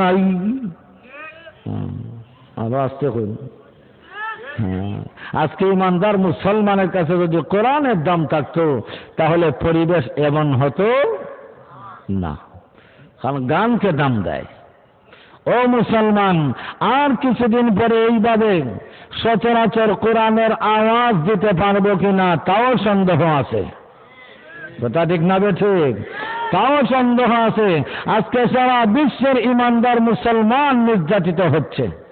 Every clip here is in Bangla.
নাই। আরও আসতে করুন হ্যাঁ আজকে ইমানদার মুসলমানের কাছে যদি কোরআনের দাম থাকতো, তাহলে পরিবেশ এমন হতো না। কারণ গানকে দাম দেয়। ও মুসলমান, আর কিছুদিন পরে এইভাবে সচরাচর কোরআনের আওয়াজ দিতে পারব কিনা, তাও সন্দেহ আছে। কথা ঠিক না ঠিক? তাও সন্দেহ আছে। আজকে সারা বিশ্বের ইমানদার মুসলমান নির্যাতিত হচ্ছে।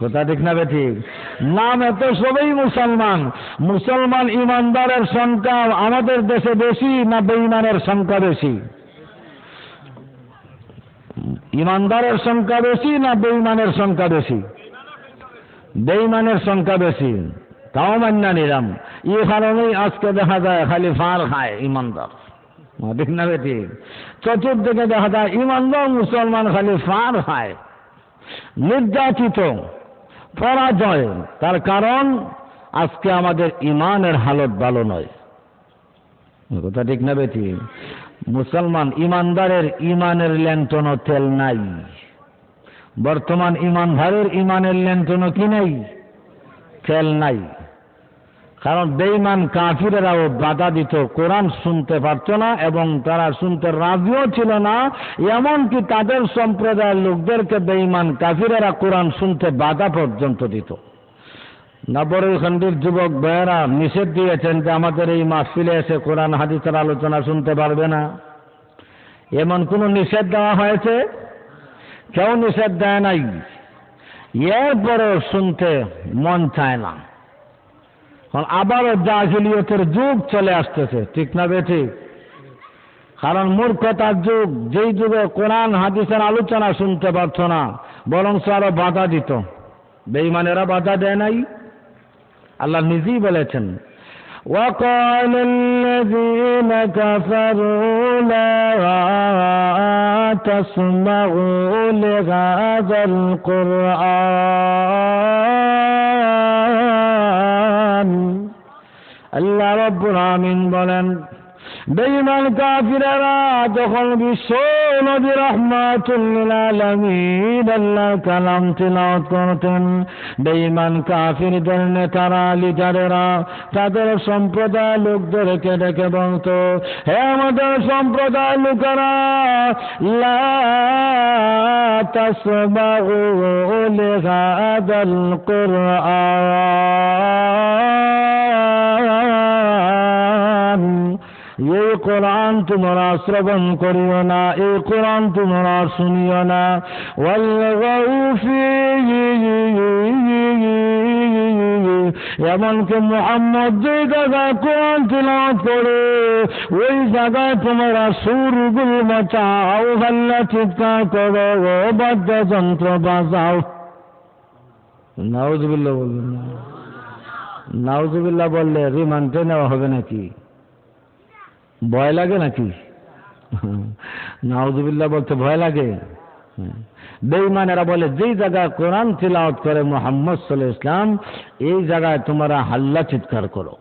কথা ঠিক না ঠিক নাম এত সবই মুসলমান। মুসলমান ইমানদারের সংখ্যা আমাদের দেশে বেশি না বেঈমানের সংখ্যা বেশি? ইমানদারের সংখ্যা বেশি না বেঈমানের সংখ্যা বেশি? বেঈমানের সংখ্যা বেশি। তাও মান্না নিলাম। এই কারণেই আজকে দেখা যায় খালি ফার খায় ইমানদার। ঠিক না বেটি চতুর্দিকে দেখা যায় ইমানদার মুসলমান খালি ফার খায়, নির্যাতিত, পরাজয়। তার কারণ, আজকে আমাদের ইমানের হালত ভালো নয়। কথা ঠিক না বেটি? মুসলমান ইমানদারের ইমানের লেনটন তেল নাই। বর্তমান ইমানদারের ইমানের লেনটন কি নাই? তেল নাই। কারণ বেইমান কাফিরেরাও বাধা দিত, কোরআন শুনতে পারত না এবং তারা শুনতে রাজিও ছিল না। এমনকি তাদের সম্প্রদায়ের লোকদেরকে বেইমান কাফিরেরা কোরআন শুনতে বাধা পর্যন্ত দিত। নবরখণ্ডির যুবক ভাইয়েরা নিষেধ দিয়েছেন যে আমাদের এই মাস মাহফিলে এসে কোরআন, হাদিসের আলোচনা শুনতে পারবে না। এমন কোনো নিষেধ দেওয়া হয়েছে? কেউ নিষেধ দেয় নাই। এরপরেও শুনতে মন চায় না। আবারও জাহিলিয়তের যুগ চলে আসতেছে। ঠিক না বেঠি? কারণ মূর্খতার যুগ, যেই যুগে কোরআন, হাদিসের আলোচনা শুনতে পারছ না বরং আরও বাধা দিত। বেইমানেরা বাধা দেয় নাই। আল্লাহ নিজেই বলেছেন وقال الذين كفروا لا تسمعوا لهذا القرآن আল্লাহ রব্বুল আমিন বলেন বেঈমান কাফিরেরা যখন বিশ্ব নবী রহমাতুল্লিল আলামিন আল্লাহর কালাম তিলাওয়াত করতেন, বেঈমান কাফিরদের নেতারা, লিডারেরা তাদের সম্প্রদায় লোকদেরকে ডেকে বলতো, হে আমাদের সম্প্রদায় লোকেরা, লা তাসমাউ লিহাদাল কুরআন। এই কোরআন তোমরা শ্রবণ করিও না, এই কোরআন তোমরা শুনিও না। এমনকি মোহাম্মদ যে জায়গায় কোরআন তিলাওয়াত করে ওই জায়গায় তোমরা সুরগুল মচাও হাল্লা চিৎকার করো বাদ্যযন্ত্র বাজাও। নাউজুবিল্লাহ বলবেন না। নাউজুবিল্লাহ বললে রিমান্ডে নেওয়া হবে নাকি? ভয় লাগে নাকি? নাউজুবিল্লাহ বলতে ভয় লাগে। বেইমানেরা বলে, যেই জায়গায় কোরআন তিলাওয়াত করে মোহাম্মদ সাল্লাহ ইসলাম এই জায়গায় তোমরা হাল্লা চিৎকার করো।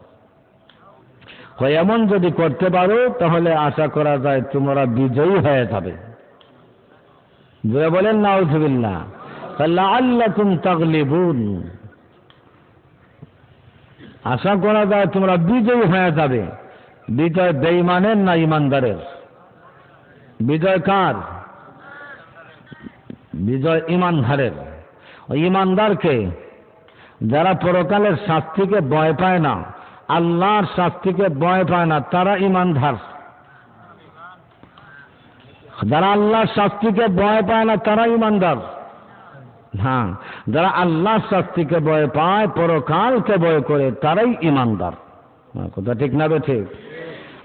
হয় এমন যদি করতে পারো, তাহলে আশা করা যায় তোমরা বিজয়ী হয়ে যাবে। যে বলেন, নাউজুবিল্লাহ। তাহলে আল্লাহ তুম তাগলিবুন। আশা করা যায় তোমরা বিজয়ী হয়ে যাবে। বিজয় বেঈমানের না ইমানদারের বিজয় কার? বিজয় ইমানদারের ওই ইমানদারকে যারা পরকালের শাস্তিকে ভয় পায় না, আল্লাহর শাস্তিকে ভয় পায় না, তারা ইমানদার যারা আল্লাহর শাস্তিকে ভয় পায় না, তারা ইমানদার হ্যাঁ যারা আল্লাহর শাস্তিকে ভয় পায়, পরকালকে ভয় করে, তারাই ইমানদার কথা ঠিক না ঠিক?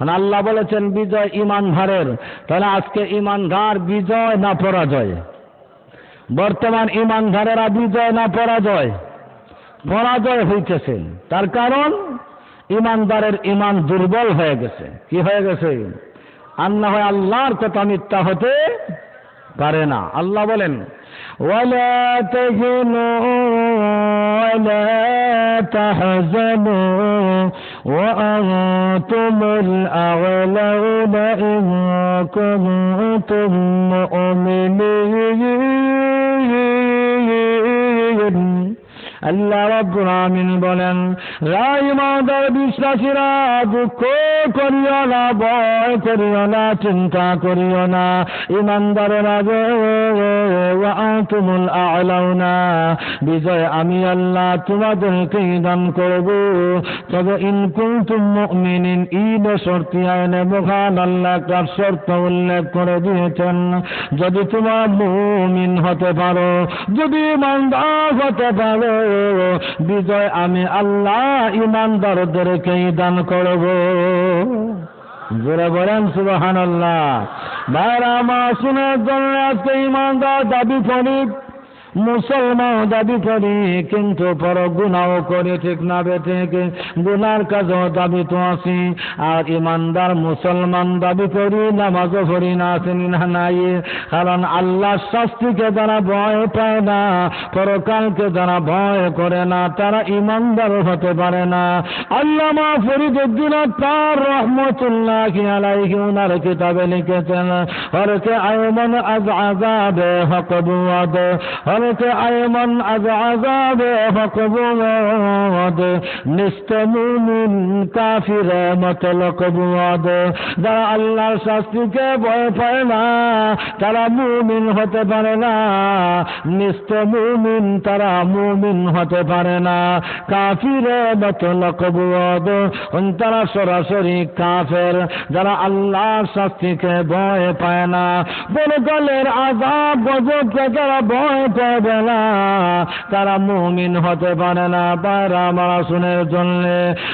মানে আল্লাহ বলেছেন, বিজয় ইমান ইমানধারের তাহলে আজকে ইমান ইমানধার বিজয় না পরাজয়? বর্তমান ইমান ইমানধারেরা বিজয় না পরাজয়? পরাজয় হইতেছে। তার কারণ, ইমানদারের ইমান দুর্বল হয়ে গেছে। কি হয়ে গেছে? আর না হয় আল্লাহর কথা মিথ্যা হতে পারে না। আল্লাহ বলেন ولا تهنوا ولا تحزنوا وأنتم الأعلون إن كنتم مؤمنين. আল্লাহ রব্বুল বলেন রাইমাদার বিশ্বাসীরা দুঃখ করিও না, ভয় করিও না, চিন্তা করিও না। ইমানদারেরা তুমুল আলাউনা। বিজয় আমি আল্লাহ তোমাদেরকে দান করব। তবে ইনকুম তুম মুমিনিন, ঈদ শর্তি আইনে মহান আল্লাহ একটা শর্ত উল্লেখ করে দিয়েছেন। যদি তোমার মুমিন হতে পারো, যদি ইমানদার হতে পারো বিজয় আমি আল্লাহ ইমানদারদেরকেই দান করব। জোরে বলেন সুবাহান আল্লাহ ভাইরা, আমার শুনে জন্য আজকে ইমানদার দাবি করি মুসলমান দাবি করি, কিন্তু পর গুণাও করি, ঠিক না বেঠে গুনার কাজও দাবি তো আছি। আর ইমানদার মুসলমান দাবি করি, নামাজও পড়ি না আসেনি না, নাই। কারণ আল্লাহ শাস্তিকে যারা ভয় পায় না, পরকালকে যারা ভয় করে না, তারা ইমানদার হতে পারে না। আল্লাহ মা ফরিদুদ্দিন তার রহমতুল্লাহ আলাইহি উনার কিতাবে লিখেছেন, হরকে আয়মন আজ আজাবে হকবুয়াদ হরকে আয়মন আজ আজাবে হকবুয়াদ নিস্তমুমিন কাফির মতলক যারা আল্লাহর শাস্তিকে ভয় পায় না। তারা মুমিন হতে পারে না। নিস্ত মুমিন তারা মুমিন হতে পারে না। কাফির মতলক বুয়াদ তারা সরাসরি কাফের। যারা আল্লাহর শাস্তিকে ভয় পায় না। বলকালের আজাব গজবকে তারা ভয় পাবে না তারা মুমিন হতে পারে না। বাইরা মারা শুনের জন্য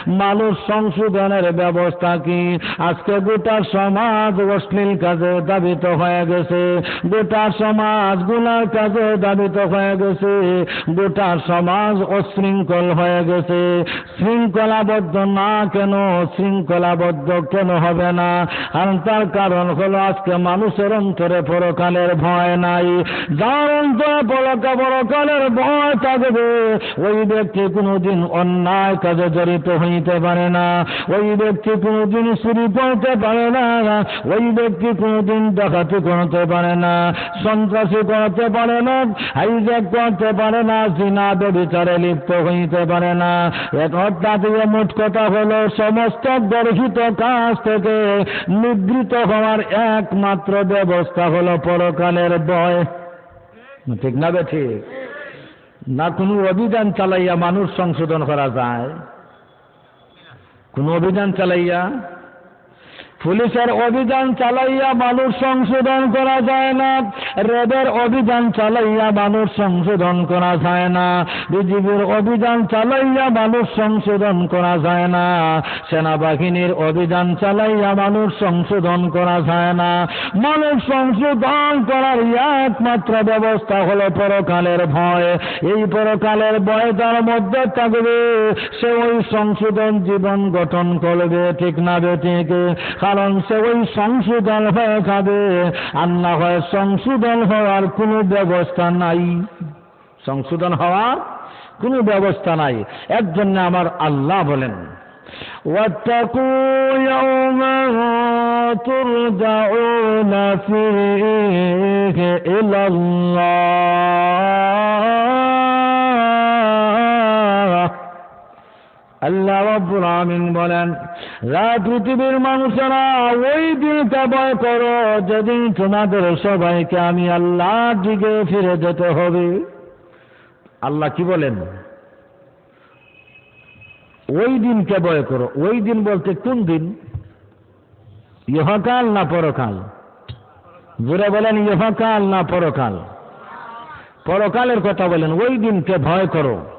মানুষ সংশোধনের ব্যবস্থা কি? আজকে গোটা সমাজ অশ্লীল কাজে দাবিত হয়ে গেছে। গোটা সমাজগুলার কাজে দাবিত হয়ে গেছে। গোটা সমাজ অশৃঙ্খল হয়ে গেছে। শৃঙ্খলাবদ্ধ না কেন? শৃঙ্খলাবদ্ধ কেন হবে না? আর তার কারণ হলো আজকে মানুষের অন্তরে পরকালের ভয় নাই। যার অন্তরে পরকা পরকালের ভয় থাকবে। ওই ব্যক্তি কোনোদিন অন্যায় কাজে জড়িত হইতে পারে না। ওই ব্যক্তি কোনোদিন চুরি করতে পারে না। ওই ব্যক্তি কোনোদিন ডাকাতি করতে পারে না। সন্ত্রাসী করতে পারে না। হাইজ্যাক করতে পারে না। জিনা বিচারে লিপ্ত হইতে পারে না। অর্থাৎ মোট কথা হলো, সমস্ত গর্হিত কাজ থেকে নিবৃত হওয়ার একমাত্র ব্যবস্থা হলো পরকালের বয় ঠিক না বেঠি না কোনো অভিযান চালাইয়া মানুষ সংশোধন করা যায়? কোন অভিযান চালাইয়া পুলিশের অভিযান চালাইয়া মানুষ সংশোধন করা যায় না। রেবের অভিযান চালাইয়া মানুষ সংশোধন করা যায় না। বিজিবির অভিযান চালাইয়া মানুষ সংশোধন করা যায় না। সেনাবাহিনীর অভিযান চালাইয়া মানুষ সংশোধন করা যায় না। মানুষ সংশোধন করার একমাত্র ব্যবস্থা হলো পরকালের ভয়। এই পরকালের ভয় তার মধ্যে থাকবে। সে ওই সংশোধন জীবন গঠন করবে, ঠিক না ঠিক? কারণ সে ওই সংশোধন হয়ে যাবে আর না হয় সংশোধন হওয়ার কোনো ব্যবস্থা নাই সংশোধন হওয়ার কোনো ব্যবস্থা নাই এর জন্য আমার আল্লাহ বলেন واتقوا يوما ترجعون فيه إلى الله আল্লাহ রব্বুল আমিন বলেন রা পৃথিবীর মানুষেরা ওই দিনটা ভয় করো, যেদিন তোমাদের সবাইকে আমি আল্লাহ দিকে ফিরে যেতে হবে। আল্লাহ কি বলেন? ওই দিনকে ভয় করো। ওই দিন বলতে কোন দিন? ইহকাল না পরকাল? জোরে বলেন, ইহকাল না পরকাল। পরকালের কথা বলেন, ওই দিনকে ভয় করো।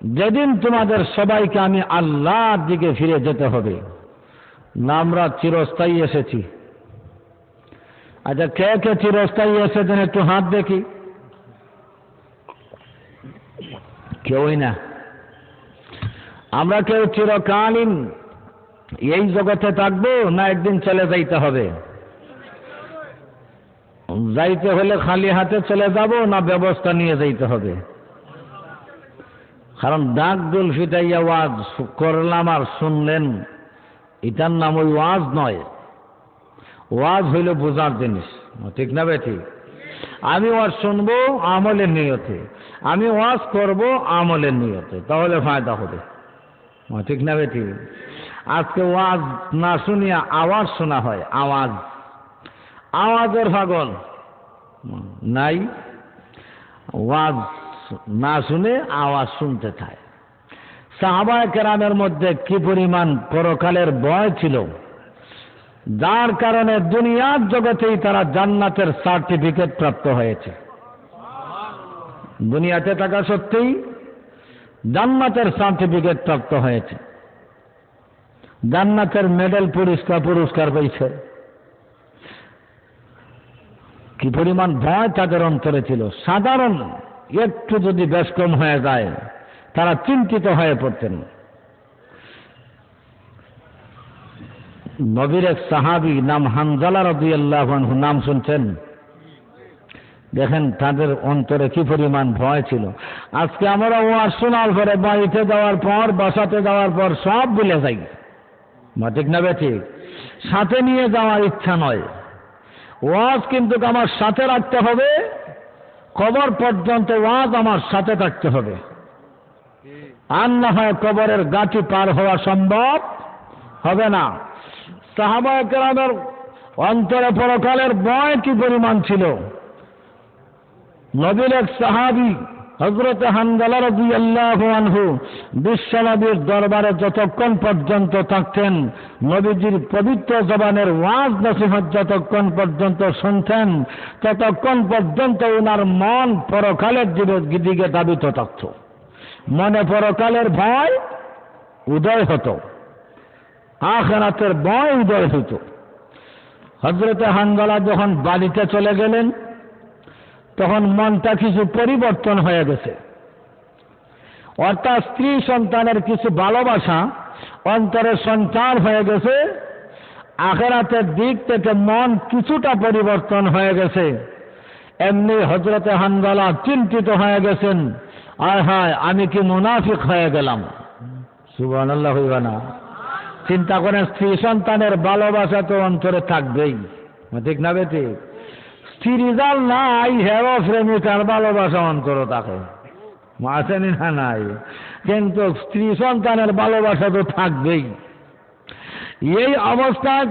যেদিন তোমাদের সবাইকে আমি আল্লাহর দিকে ফিরে যেতে হবে, না আমরা চিরস্থায়ী এসেছি। আচ্ছা কে কে চিরস্থায়ী এসেছেন একটু হাত দেখি। কেউই না। আমরা কেউ চিরকালীন এই জগতে থাকব না একদিন চলে যাইতে হবে। যাইতে হলে খালি হাতে চলে যাব না ব্যবস্থা নিয়ে যাইতে হবে। কারণ ডাক দুল ফিটাইয়া ওয়াজ করলাম আর শুনলেন, এটার নাম ওই ওয়াজ নয়। ওয়াজ হইল বোঝার জিনিস। ঠিক না বে ঠিক আমি ওয়াজ শুনব আমলের নিয়তে। আমি ওয়াজ করব আমলের নিয়তে। তাহলে ফায়দা হবে। ঠিক না বেটি? আজকে ওয়াজ না শুনিয়া আওয়াজ শোনা হয়, আওয়াজ। আওয়াজের ফাগল নাই। ওয়াজ না শুনে আওয়াজ শুনতে থাকে। সাহাবায় কেরামের মধ্যে কি পরিমাণ পরকালের ভয় ছিল? যার কারণে দুনিয়ার জগতেই তারা জান্নাতের সার্টিফিকেট প্রাপ্ত হয়েছে। দুনিয়াতে থাকা সত্যিই জান্নাতের সার্টিফিকেট প্রাপ্ত হয়েছে। জান্নাতের মেডেল পুরস্কার পুরস্কার পেয়েছে। কি পরিমাণ ভয় তাদের অন্তরে ছিল। সাধারণ একটু যদি ব্যস্কম হয়ে যায়, তারা চিন্তিত হয়ে পড়তেন। নবীর এক সাহাবি নাম হানজালা রবি আল্লাহ নাম শুনছেন। দেখেন তাদের অন্তরে কি পরিমাণ ভয় ছিল। আজকে আমরা ওয়াজ শোনার পরে বাড়িতে যাওয়ার পর, বাসাতে যাওয়ার পর সব ভুলে যাই। মা, ঠিক না ঠিক? সাথে নিয়ে যাওয়ার ইচ্ছা নয়। ওয়াজ কিন্তু আমার সাথে রাখতে হবে কবর পর্যন্ত ওয়াজ আমার সাথে থাকতে হবে। আর না হয় কবরের গাছি পার হওয়া সম্ভব হবে না। সাহাবা কেরামের অন্তরে পরকালের বয় কি পরিমাণ ছিল? নবীর এক সাহাবি হজরত হানজালা রবি আল্লাহ আনহু বিশ্বনবীর দরবারে যতক্ষণ পর্যন্ত থাকতেন, নবীজির পবিত্র জবানের ওয়াজ নসিহত যতক্ষণ পর্যন্ত শুনতেন, ততক্ষণ পর্যন্ত ওনার মন পরকালের দিকে দাবিত থাকত। মনে পরকালের ভয় উদয় হতো। আখেরাতের ভয় উদয় হতো হজরতে হানজালা যখন বাড়িতে চলে গেলেন তখন মনটা কিছু পরিবর্তন হয়ে গেছে। অর্থাৎ স্ত্রী সন্তানের কিছু ভালোবাসা অন্তরে সঞ্চার হয়ে গেছে। আখেরাতের দিক থেকে মন কিছুটা পরিবর্তন হয়ে গেছে। এমনি হজরতে হানজালা চিন্তিত হয়ে গেছেন, আয় হায়, আমি কি মুনাফিক হয়ে গেলাম? সুবান আল্লাহ না। চিন্তা করেন, স্ত্রী সন্তানের ভালোবাসা তো অন্তরে থাকবেই। ঠিক না বেটি? স্ত্রীজাল নাই, হেরো প্রেমিকার ভালোবাসা তাকে। মাসে মাসেনি না নাই। কিন্তু স্ত্রী সন্তানের ভালোবাসা তো থাকবেই। এই অবস্থায়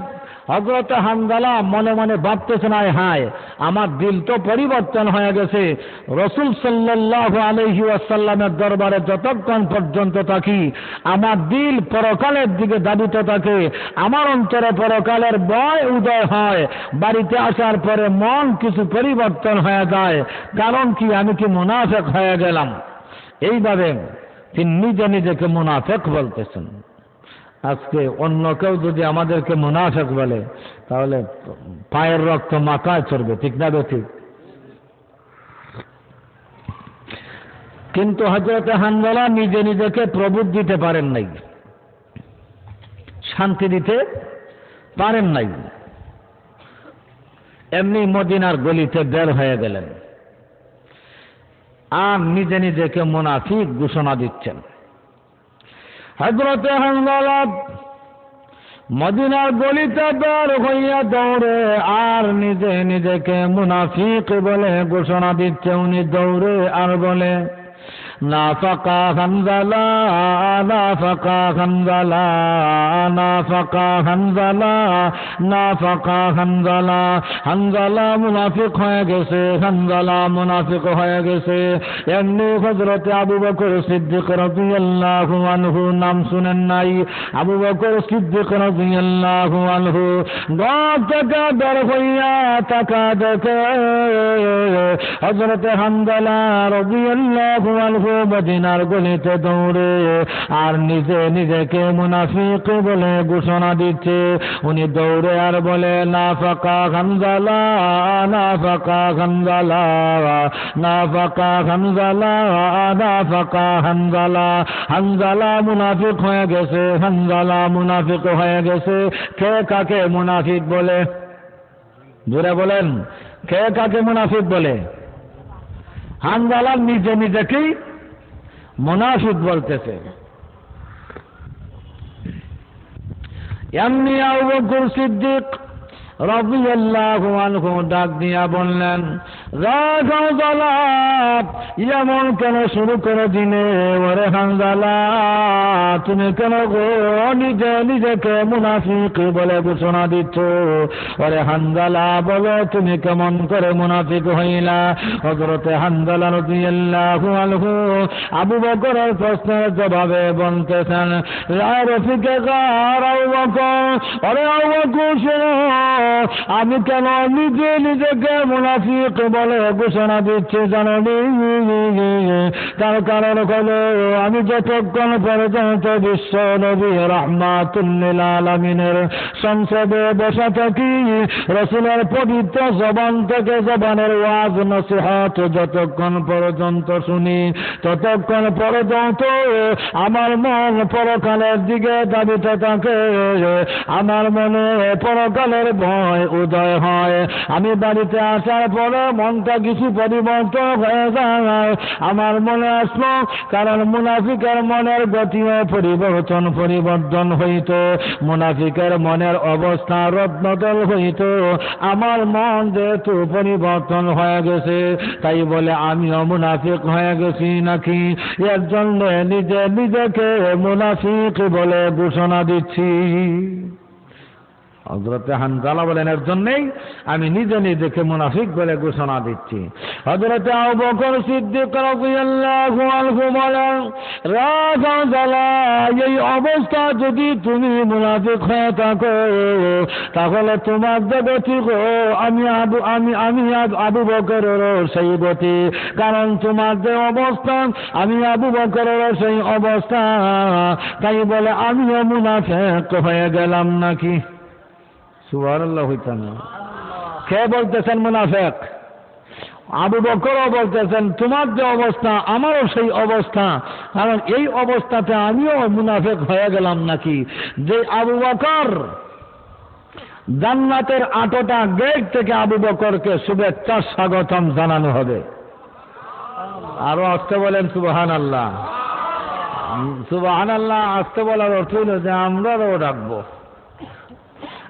হজরত হামদালা মনে মনে ভাবতেছে না হায় আমার দিল তো পরিবর্তন হয়ে গেছে। রসুল সাল্লাহ আলহি আসাল্লামের দরবারে যতক্ষণ পর্যন্ত থাকি, আমার দিল পরকালের দিকে দাবিত থাকে। আমার অন্তরে পরকালের বয় উদয় হয়। বাড়িতে আসার পরে মন কিছু পরিবর্তন হয়ে যায়। কারণ কি? আমি কি মুনাফেক হয়ে গেলাম? এইভাবে তিনি নিজে নিজেকে মুনাফেক বলতেছেন। আজকে অন্য কেউ যদি আমাদেরকে মুনাফেক বলে তাহলে পায়ের রক্ত মাথায় চড়বে, ঠিক না ঠিক কিন্তু হজরত হানজালা নিজে নিজেকে প্রবোধ দিতে পারেন নাই। শান্তি দিতে পারেন নাই। এমনি মদিনার গলিতে বের হয়ে গেলেন। আর নিজে নিজেকে মুনাফিক ঘোষণা দিচ্ছেন। হজরতে হানজালা মদিনার গলিতে বের হইয়া দৌড়ে, আর নিজে নিজেকে মুনাফিক বলে ঘোষণা দিচ্ছে। উনি দৌড়ে আর বলে না ফাঁকা হানজালা না ফাঁকা হানজালা না ফাঁকা হানজালা না ফাঁকা হানজালা হানজালা মুনাফিক হয়ে গেছে হানজালা মুনাফিক হয়ে গেছে এমনি হজরতে আবু বকর সিদ্দিক রাদিয়াল্লাহু আনহু নাম শুনেন নাই আবু বকর সিদ্দিক রাদিয়াল্লাহু আনহু গদ থেকে বের হইয়া তাকা দেখে হজরতে হানজালা রাদিয়াল্লাহু আনহু মদিনার গলিতে দৌড়ে আর নিজে নিজেকে মুনাফিক বলে ঘোষণা দিচ্ছে। উনি দৌড়ে আর বলে, না ফাঁকা হানজালা না ফাঁকা হানজালা না ফাঁকা হানজালা না ফাঁকা হানজালা হানজালা মুনাফিক হয়ে গেছে হানজালা মুনাফিক হয়ে গেছে। কে কাকে মুনাফিক বলে? জোরে বলেন, কে কাকে মুনাফিক বলে? হানজালা নিজে নিজেকেই মুনাফিক বলতেছে। এমনি আবু বকর সিদ্দিক রবি আল্লাহ ডাক দিয়া বললেন এমন কেন শুরু করে দিনে ওরে হানজালা তুমি কেন গো? নিজে নিজেকে মুনাফিক বলে ঘোষণা দিচ্ছ। ওরে হানজালা বলো তুমি কেমন করে মুনাফিক হইলা? হজরতে হানজালা রাদিয়াল্লাহু আনহু আবু বকরের প্রশ্নের জবাবে বলতেছেন ইয়া রফিকে গার আবু বকর। ওরে আবু বকর আমি কেন নিজে নিজেকে মুনাফিক বলে ঘোষণা দিচ্ছি তার কারণ হলো, আমি যতক্ষণ পর্যন্ত বিশ্ব নবী রহমাতুল্লিল আলমিনের সংসদে বসা থাকি, রসুলের পবিত্র জবান থেকে জবানের ওয়াজ, নসিহত যতক্ষণ পর্যন্ত শুনি, ততক্ষণ পর্যন্ত আমার মন পরকালের দিকে দাবিতে থাকে। আমার মনে পরকালের ভয় উদয় হয়। আমি বাড়িতে আসার পরে মনটা কিছু পরিবর্তন হয়ে যায় আমার মনে আসলো, কারণ মুনাফিকের মনের গতিও পরিবর্তন পরিবর্তন হইত। মুনাফিকের মনের অবস্থা রত্নদল হইত। আমার মন যেহেতু পরিবর্তন হয়ে গেছে, তাই বলে আমিও মুনাফিক হয়ে গেছি নাকি? এর জন্য নিজে নিজেকে মুনাফিক বলে ঘোষণা দিচ্ছি। হজরতে হানজালা বলেন, এর জন্যেই আমি নিজে নিজেকে মুনাফিক বলে ঘোষণা দিচ্ছি। হজরতে বকর সিদ্দিক বলেন এই অবস্থা যদি তুমি মুনাফিক হয়ে থাকো, তাহলে তোমার যে গতি গো, আমি আবু, আমি আমি আব- আবু বকরের সেই গতি কারণ তোমার যে অবস্থান আমি আবু বকরের সেই অবস্থা। তাই বলে, আমিও মুনাফিক হয়ে গেলাম নাকি? সুবহানাল্লাহ হইতাম কে বলতেছেন মুনাফেক? আবু বকরও বলতেছেন, তোমার যে অবস্থা, আমারও সেই অবস্থা। কারণ এই অবস্থাতে আমিও মুনাফেক হয়ে গেলাম নাকি? যে আবু বকর জান্নাতের আটোটা গেট থেকে আবু বকরকে শুভেচ্ছা, স্বাগতম জানানো হবে। আরও আসতে বলেন সুবাহান আল্লাহ সুবাহান আল্লাহ আসতে বলার অর্থ হইল যে আমরাও ডাকবো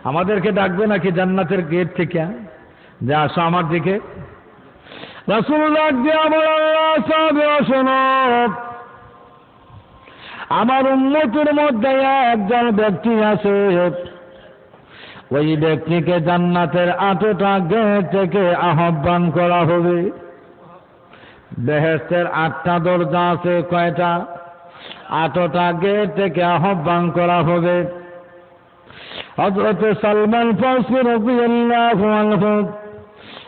আমাদেরকে ডাকবে নাকি জান্নাতের গেট থেকে? যে আসো আমার দিকে। আমার উন্নতির মধ্যে একজন ব্যক্তি আছে। ওই ব্যক্তিকে জান্নাতের আটটা গেট থেকে আহ্বান করা হবে। বেহেস্তের আটটা দরজা আছে, কয়টা? আটটা গেট থেকে আহ্বান করা হবে। حضرت سلمان فارسی رضی اللہ عنہ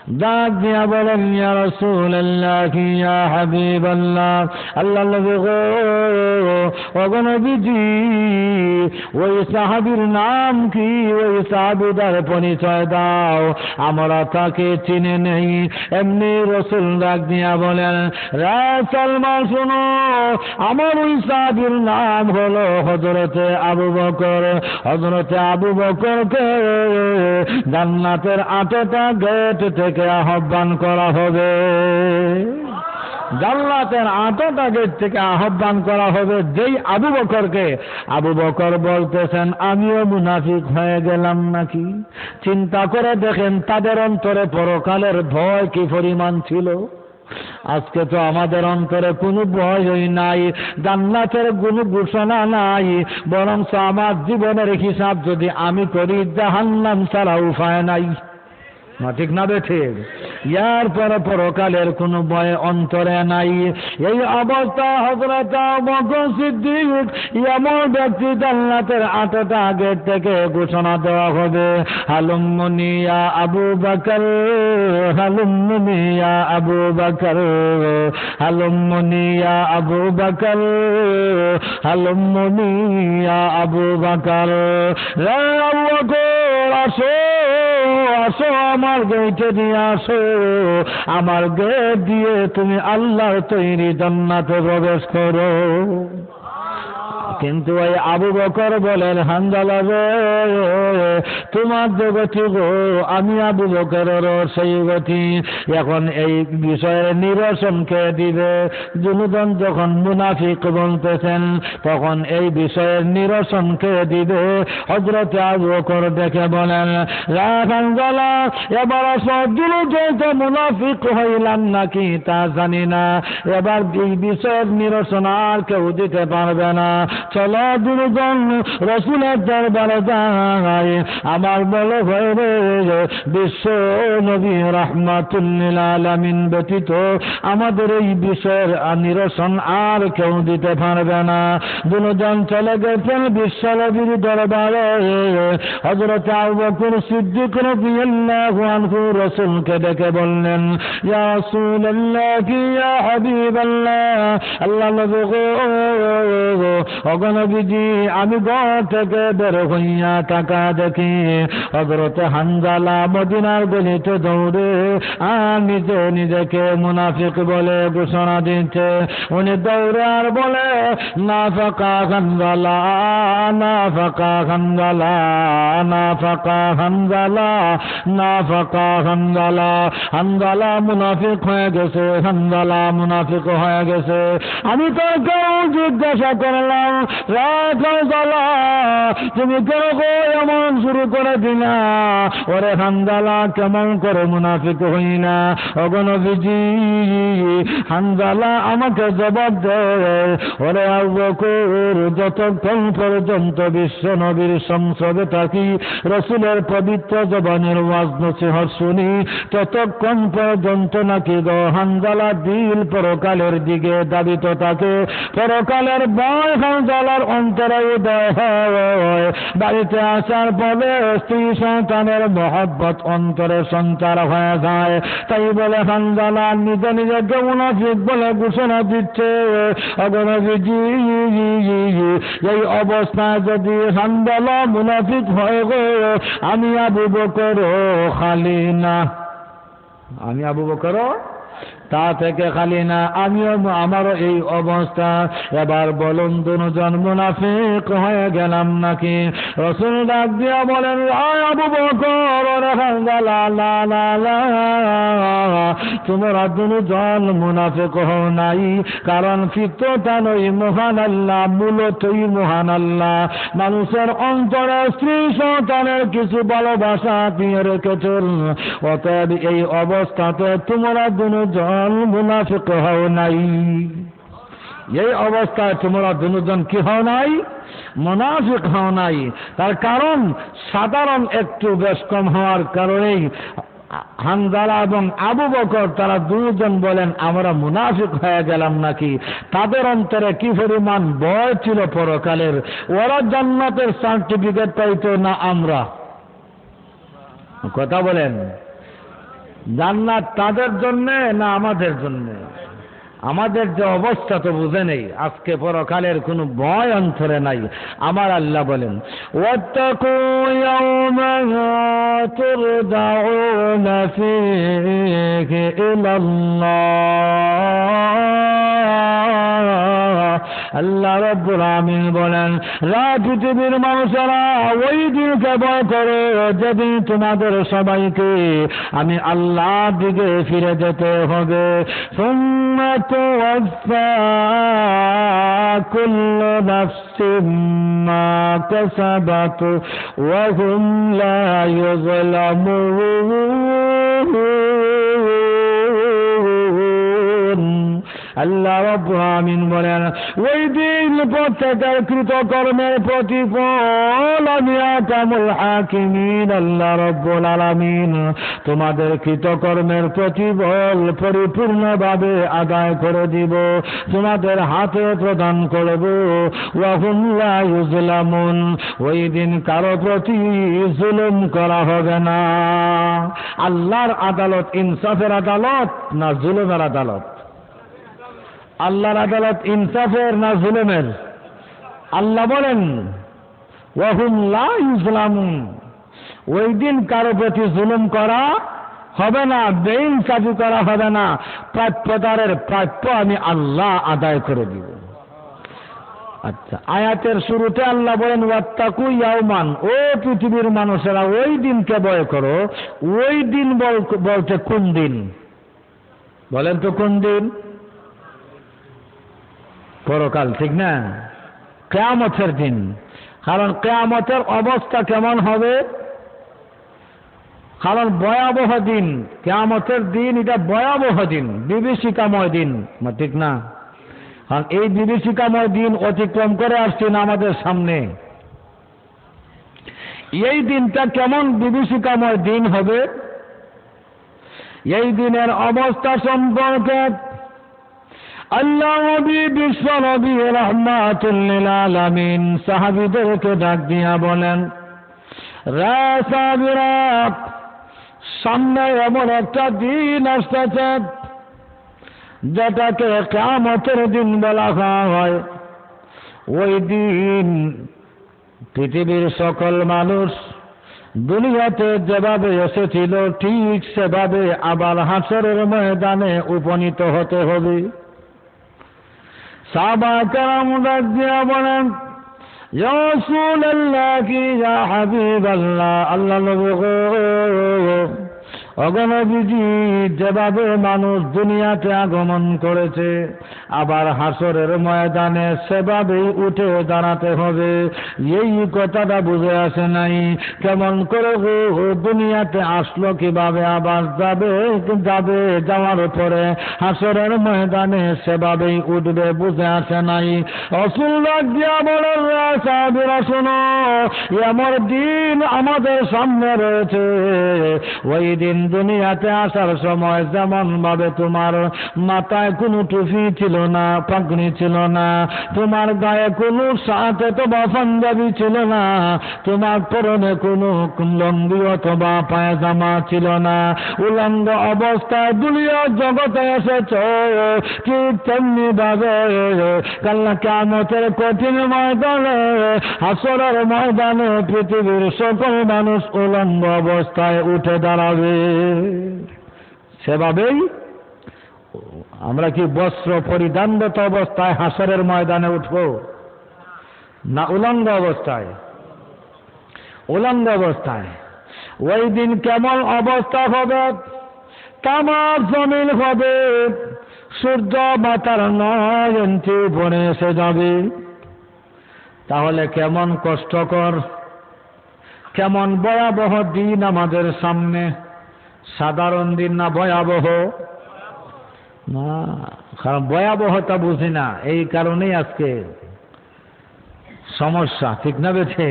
ডাক দিয়া বলেন, ইয়া রাসূলুল্লাহ, ইয়া হাবিবাল্লাহ, আল্লাহ নবী গো ওই সাহাবীর নাম কি? ওই সাহাবীদার পরিচয় দাও, আমরা তাকে চিনে নেই। এমনি রসুল ডাক দিয়া বলেন, রা সালমান, শোনো, আমার ওই সাহাবীর নাম হলো হজরতে আবু বকর। হজরতে আবু বকরকে জান্নাতের আটটা গেট থেকে আহ্বান করা হবে। জান্নাতের আটটা গেট থেকে আহ্বান করা হবে। যেই আবু বকরকে, আবু বকর বলতেছেন, আমিও মুনাফিক হয়ে গেলাম নাকি? চিন্তা করে দেখেন তাদের অন্তরে পরকালের ভয় কি পরিমাণ ছিল। আজকে তো আমাদের অন্তরে কোনো ভয়ই নাই, জান্নাতের কোনো ঘোষণা নাই বরং আমার জীবনের হিসাব যদি আমি করি, জাহান্নাম ছাড়া উপায় নাই। না ঠিক না বেঠে ইয়ার পর পরকালের কোনো ভয় অন্তরে নাই। এই অবস্থা হজরত সিদ্দিক, এমন ব্যক্তি জান্নাতের আটটা গেট থেকে ঘোষণা দেওয়া হবে। হালুমনিয়া আবু বকর হালুমনিয়া আবু বকর হালুমনিয়া আবু বকর হালুমনিয়া আবু বকর। আসো। আসো আমার গেটে নিয়ে আসো। আমার গেট দিয়ে তুমি আল্লাহ তৈরি জান্নাতে প্রবেশ করো। কিন্তু ওই আবু বকর বলেন হানজালা রে, তোমার যে গতি গো, আমি আবু বকরেরও সেই গতি। এখন এই বিষয়ের নিরসন কে দিবে? জুনুদন যখন মুনাফিক বলতেছেন, তখন এই বিষয়ের নিরসন কে দিবে? হজরত আবু বকর দেখে বলেন রাখানজালা এবার যেতে মুনাফিক হইলাম নাকি তা জানি না। এবার এই বিষয়ের নিরসন আর কেউ দিতে পারবে না। চলো দুজন রসুলের দরবারে যায়। আমার বলে ভয়ে বিশ্ব নবী রহমাতুল্লিল আলামিন ব্যতীত আমাদের এই বিষয়ের নিরসন আর কেউ দিতে পারবে না। দুজন চলে গেছেন বিশ্ব নবীর দরবারে। হজরত আবু সিদ্দিক রাদিয়াল্লাহু আনহু রাসূলকে ডেকে বললেন, ইয়া রাসূলুল্লাহ, ইয়া হাবিবাল্লাহ, আল্লাহ নবী গো অগনবীজি আমি ঘর থেকে বের হইয়া টাকা দেখি। হজরত হানজালা মদিনার গলিতে দৌড়ে আর নিজে নিজেকে মুনাফিক বলে ঘোষণা দিচ্ছে উনি দৌড়ে আর বলে, না ফাঁকা হানজালা, না ফাঁকা হানজালা, না ফাঁকা হানজালা, না ফাঁকা হানজালা। হানজালা মুনাফিক হয়ে গেছে, হানজালা মুনাফিক হয়ে গেছে। আমি তো কেউ জিজ্ঞাসা করলাম তুমি কেন এমন শুরু করে দিলা? ওরে হানজালা কেমন করে মুনাফিক হই না অগণবিজি হানজালা আমাকে জবাব দেয় ওরে আবুবকর যতক্ষণ পর্যন্ত বিশ্ব নবীর সংসদে থাকি, রসুলের পবিত্র জবানের ওয়াজ নসিহত শুনি, ততক্ষণ পর্যন্ত নাকি গো হানজালা দিল পরকালের দিকে দাবিত থাকে। পরকালের ভয় হানজালার অন্তরে উদয় হয়। বাড়িতে আসার পরে স্ত্রী সন্তানের মহব্বত অন্তরে সঞ্চার হয়ে যায়। তাই বলে হানজালা নিজে নিজেকে মুনাফিক বলে ঘোষণা দিচ্ছে। এই অবস্থায় যদি হানজালা মুনাফিক হয়ে গো, আমি আবু বকর খালি না আমি আবু বকর তা থেকে খালি না, আমিও আমারও এই অবস্থা। এবার বলুন, দুজন মুনাফিক হয়ে গেলাম নাকি? রসুল ডাক দিয়া বলেন, "আয় আবু লা। তোমরা দুজন মুনাফিক হও নাই, কারণ ফিতরতা নই মহান আল্লাহ মূলতই মহান আল্লাহ মানুষের অন্তরে স্ত্রী সন্তানের কিছু ভালোবাসা দিয়ে রেখেছেন। অতএব এই অবস্থাতে তোমরা দুজন মুনাফিক হও নাই। এই অবস্থায় তোমরা দুজন কি হও নাই? মুনাফিক হও নাই। তার কারণ সাধারণ একটু বেশ কম হওয়ার কারণেই হানজালা এবং আবু বকর তারা দুজন বলেন, আমরা মুনাফিক হয়ে গেলাম নাকি? তাদের অন্তরে কি পরিমাণ ভয় ছিল পরকালের? ওরা জান্নাতের সার্টিফিকেট পাইতো না আমরা? কথা বলেন। জান্নাত তাদের জন্যে না আমাদের জন্যে? আমাদের যে অবস্থা তো বুঝে নেই। আজকে পরকালের কোনো ভয় অন্তরে নাই। আমার আল্লাহ বলেন আল্লাহ রব্বুল আমিন বলেন রা পৃথিবীর মানুষেরা ওই দিনকে ভয় করে যেদিন তোমাদের সবাইকে আমি আল্লাহ দিকে ফিরে যেতে হবে। توفى كل نفس ما كسبت وهم لا يظلمون আল্লাহ আমিন বলেন, ওই দিন প্রত্যেকের কৃতকর্মের প্রতিফল আমি আকামুল হাকিমিন, আল্লাহ রব্বুল আলামিন তোমাদের কৃতকর্মের প্রতিফল পরিপূর্ণভাবে আদায় করে দিব, তোমাদের হাতে প্রদান করব। ওয়াহুম ইউজলামুন ওই দিন কারও প্রতি জুলুম করা হবে না। আল্লাহর আদালত ইনসাফের আদালত না জুলুমের আদালত? আল্লাহর আদালত ইনসাফের না জুলুমের? আল্লাহ বলেন ওই দিন কারও প্রতি জুলুম করা হবে না, বেইনসাফি করা হবে না। প্রাপ্যতারের প্রাপ্য আমি আল্লাহ আদায় করে দিব। আচ্ছা আয়াতের শুরুতে আল্লাহ বলেন, ওয়াত্তাকু ইয়াউমান। ও পৃথিবীর মানুষেরা, ওই দিনকে ভয় করো। ওই দিন বল- বলতে কোন দিন? বলেন তো কোন দিন? পরকাল, ঠিক না? কেয়ামতের দিন। কারণ কেয়ামতের অবস্থা কেমন হবে? কারণ ভয়াবহ দিন। কেয়ামতের দিন এটা ভয়াবহ দিন, বিভীষিকাময় দিন। ঠিক না? কারণ এই বিভীষিকাময় দিন অতিক্রম করে আসছেন আমাদের সামনে। এই দিনটা কেমন বিভীষিকাময় দিন হবে? এই দিনের অবস্থা সম্পর্কে আল্লাহ নবী বিশ্ব নবী রহমাতুল্লিল আলামিন সাহাবিদেরকে ডাক দিয়া বলেন সামনে এমন একটা দিন আসতেছে, যেটাকে কামতের দিন বলা হয়। ওই দিন পৃথিবীর সকল মানুষ দুনিয়াতে যেভাবে এসেছিল, ঠিক সেভাবে আবার হাসরের ময়দানে উপনীত হতে হবে। সাবা কারাম ডাক দিয়া বলেন রসুল আল্লাহ কি হাবিব আল্লাহ আল্লাহ নবী গো অগণবিজি যেভাবে মানুষ দুনিয়াতে আগমন করেছে, আবার হাসরের ময়দানে সেভাবেই উঠে দাঁড়াতে হবে। এই কথাটা বুঝে আসে নাই। কেমন করে দুনিয়াতে আসলো, কীভাবে আবার যাবে যাবে যাওয়ার পরে হাসরের ময়দানে সেভাবেই উঠবে, বুঝে আসে নাই। অসুল দিয়া শোনো, এমন দিন আমাদের সামনে রয়েছে। ওই দিন দুনিয়াতে আসার সময় যেমন ভাবে তোমার মাথায় কোনো টুপি ছিল না, পাগড়ি ছিল না, তোমার গায়ে কোনো সাথে তোমার পাঞ্জাবি ছিল না, তোমার পরনে কোনো লঙ্গি অথবা পায়জামা ছিল না। উলঙ্গ অবস্থায় দুনিয়া জগতে এসেছ কি তেমনি ভাবে কাল্লা কামতের কঠিন ময়দানে, হাসরের ময়দানে পৃথিবীর সকল মানুষ উলঙ্গ অবস্থায় উঠে দাঁড়াবে। সেভাবেই আমরা কি বস্ত্র পরিধানগত অবস্থায় হাসরের ময়দানে উঠব? না, উলঙ্গ অবস্থায়। উলঙ্গ অবস্থায়। ওই দিন কেমন অবস্থা হবে? তামার জমিন হবে। সূর্য মাতার নয় বনে এসে যাবে। তাহলে কেমন কষ্টকর, কেমন ভয়াবহ দিন আমাদের সামনে। সাধারণ দিন না ভয়াবহ? না, কারণ ভয়াবহতা বুঝি না। এই কারণেই আজকে সমস্যা, ঠিক না বেছে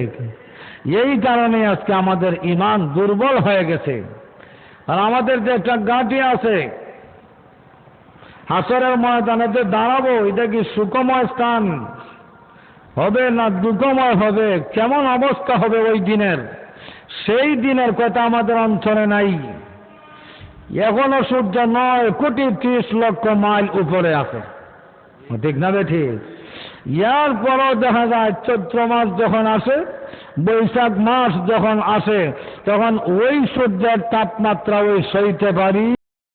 এই কারণে আজকে আমাদের ইমান দুর্বল হয়ে গেছে। আর আমাদের যে একটা গাঁটি আছে, হাসরের ময়দানে যে দাঁড়াবো, এটা কি সুখময় স্থান? হবে না দুঃখময় হবে? কেমন অবস্থা হবে ওই দিনের? সেই দিনের কথা আমাদের অঞ্চলে নাই। এখনও সূর্য নয়, কোটি ত্রিশ লক্ষ মাইল উপরে আছে। ঠিক না ঠিক ইয়ার পরও দেখা যায়, চৈত্র মাস যখন আসে, বৈশাখ মাস যখন আসে, তখন ওই সূর্যের তাপমাত্রা ওই সইতে পারি।